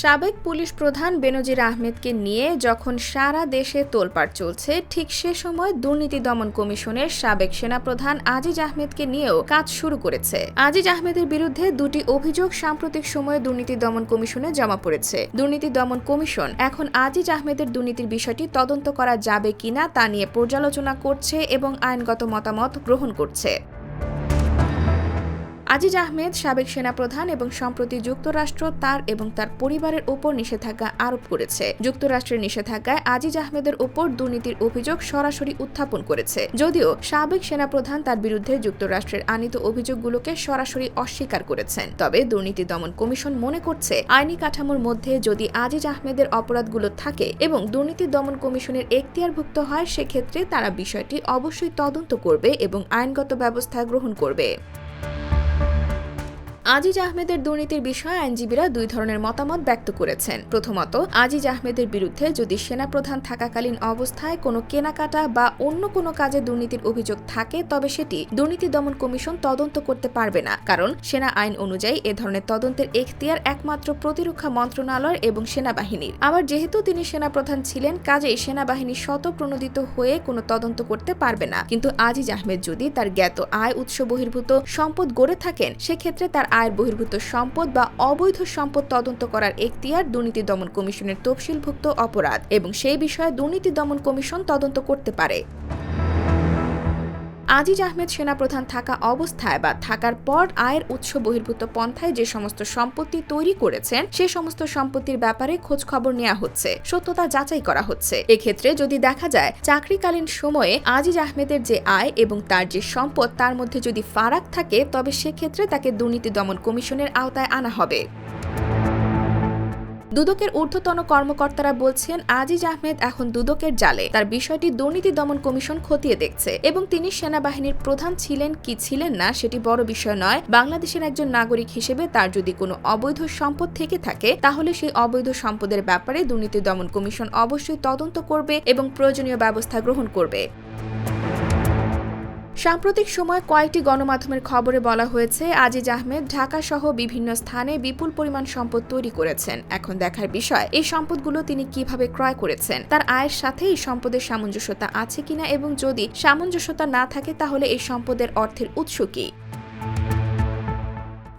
সাবেক পুলিশ প্রধান বেনজির আহমেদকে নিয়ে যখন সারা দেশে তোলপাড় চলছে, ঠিক সে সময় দুর্নীতি দমন কমিশনের সাবেক সেনাপ্রধান আজিজ আহমেদকে নিয়েও কাজ শুরু করেছে। আজিজ আহমেদের বিরুদ্ধে দুটি অভিযোগ সাম্প্রতিক সময়ে দুর্নীতি দমন কমিশনে জমা পড়েছে। দুর্নীতি দমন কমিশন এখন আজিজ আহমেদের দুর্নীতির বিষয়টি তদন্ত করা যাবে কিনা তা নিয়ে পর্যালোচনা করছে এবং আইনগত মতামত গ্রহণ করছে। আজিজ আহমেদ, সাবেক সেনাপ্রধান এবং সম্প্রতি যুক্তরাষ্ট্র তার এবং তার পরিবারের উপর নিষেধাজ্ঞা আরোপ করেছে। যুক্তরাষ্ট্রের নিষেধাজ্ঞায় আজিজ আহমেদের উপর দুর্নীতির অভিযোগ সরাসরি উত্থাপন করেছে। যদিও সাবেক সেনাপ্রধান তার বিরুদ্ধে যুক্তরাষ্ট্রের আনিত অভিযোগগুলোকে সরাসরি অস্বীকার করেছেন। তবে দুর্নীতি দমন কমিশন মনে করছে, আইনি কাঠামোর মধ্যে যদি আজিজ আহমেদের অপরাধগুলো থাকে এবং দুর্নীতি দমন কমিশনের এখতিয়ারভুক্ত হয়, সেক্ষেত্রে তারা বিষয়টি অবশ্যই তদন্ত করবে এবং আইনগত ব্যবস্থা গ্রহণ করবে। আজিজ আহমেদের দুর্নীতির বিষয়ে আইনজীবীরা দুই ধরনের মতামত ব্যক্ত করেছেন। প্রথমত, আজিজ আহমেদের বিরুদ্ধে যদি সেনাপ্রধান থাকাকালীন অবস্থায় কোনো কেনাকাটা বা অন্য কোনো কাজে দুর্নীতির অভিযোগ থাকে, তবে সেটি দুর্নীতি দমন কমিশন তদন্ত করতে পারবে না। কারণ সেনা আইন অনুযায়ী এ ধরনের তদন্তের এখতিয়ার একমাত্র প্রতিরক্ষা মন্ত্রণালয় এবং সেনাবাহিনীর। আবার যেহেতু তিনি সেনাপ্রধান ছিলেন, কাজেই সেনাবাহিনী শতপ্রণোদিত হয়ে কোনো তদন্ত করতে পারবে না। কিন্তু আজিজ আহমেদ যদি তার জ্ঞাত আয় উৎস বহির্ভূত সম্পদ গড়ে থাকেন, সেক্ষেত্রে তার আয়ের বহির্ভূত সম্পদ বা অবৈধ সম্পদ তদন্ত করার এখতিয়ার দুর্নীতি দমন কমিশনের তফসিলভুক্ত অপরাধ এবং সেই বিষয়ে দুর্নীতি দমন কমিশন তদন্ত করতে পারে। আজিজ আহমেদ সেনাপ্রধান থাকা অবস্থায় বা থাকার পর আয়ের উৎস বহির্ভূত পন্থায় যে সমস্ত সম্পত্তি তৈরি করেছেন, সে সমস্ত সম্পত্তির ব্যাপারে খোঁজ খবর নেওয়া হচ্ছে, সত্যতা যাচাই করা হচ্ছে। এক্ষেত্রে যদি দেখা যায়, চাকরিকালীন সময়ে আজিজ আহমেদের যে আয় এবং তার যে সম্পদ, তার মধ্যে যদি ফারাক থাকে, তবে সেক্ষেত্রে তাকে দুর্নীতি দমন কমিশনের আওতায় আনা হবে। দুদকের ঊর্ধ্বতন কর্মকর্তারা বলছেন, আজিজ আহমেদ এখন দুদকের জালে। তার বিষয়টি দুর্নীতি দমন কমিশন খতিয়ে দেখছে। এবং তিনি সেনাবাহিনীর প্রধান ছিলেন কি ছিলেন না, সেটি বড় বিষয় নয়। বাংলাদেশের একজন নাগরিক হিসেবে তার যদি কোনো অবৈধ সম্পদ থেকে থাকে, তাহলে সেই অবৈধ সম্পদের ব্যাপারে দুর্নীতি দমন কমিশন অবশ্যই তদন্ত করবে এবং প্রয়োজনীয় ব্যবস্থা গ্রহণ করবে। সাম্প্রতিক সময় কয়েকটি গণমাধ্যমের খবরে বলা হয়েছে, আজিজ আহমেদ ঢাকাসহ বিভিন্ন স্থানে বিপুল পরিমাণ সম্পদ তৈরি করেছেন। এখন দেখার বিষয়, এই সম্পদগুলো তিনি কীভাবে ক্রয় করেছেন? তার আয়ের সাথে এই সম্পদের সামঞ্জস্যতা আছে কিনা এবং যদি সামঞ্জস্যতা না থাকে, তাহলে এই সম্পদের অর্থের উৎস কী?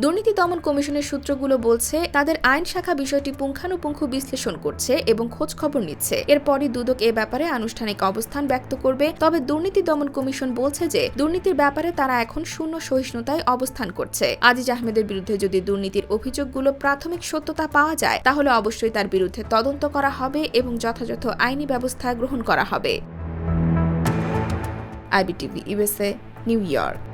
দুর্নীতি দমন কমিশনের সূত্রগুলো বলছে, তাদের আইন শাখা বিষয়টি পুঙ্খানুপুঙ্খ বিশ্লেষণ করছে এবং খোঁজ খবর নিচ্ছে। এরপরই দুদক এ ব্যাপারে আনুষ্ঠানিক অবস্থান ব্যক্ত করবে। তবে দুর্নীতি দমন কমিশন বলছে যে, দুর্নীতির ব্যাপারে তারা এখন শূন্য সহিষ্ণুতায় অবস্থান করছে। আজিজ আহমেদের বিরুদ্ধে যদি দুর্নীতির অভিযোগগুলো প্রাথমিক সত্যতা পাওয়া যায়, তাহলে অবশ্যই তার বিরুদ্ধে তদন্ত করা হবে এবং যথাযথ আইনি ব্যবস্থা গ্রহণ করা হবে। IBTV USA New York.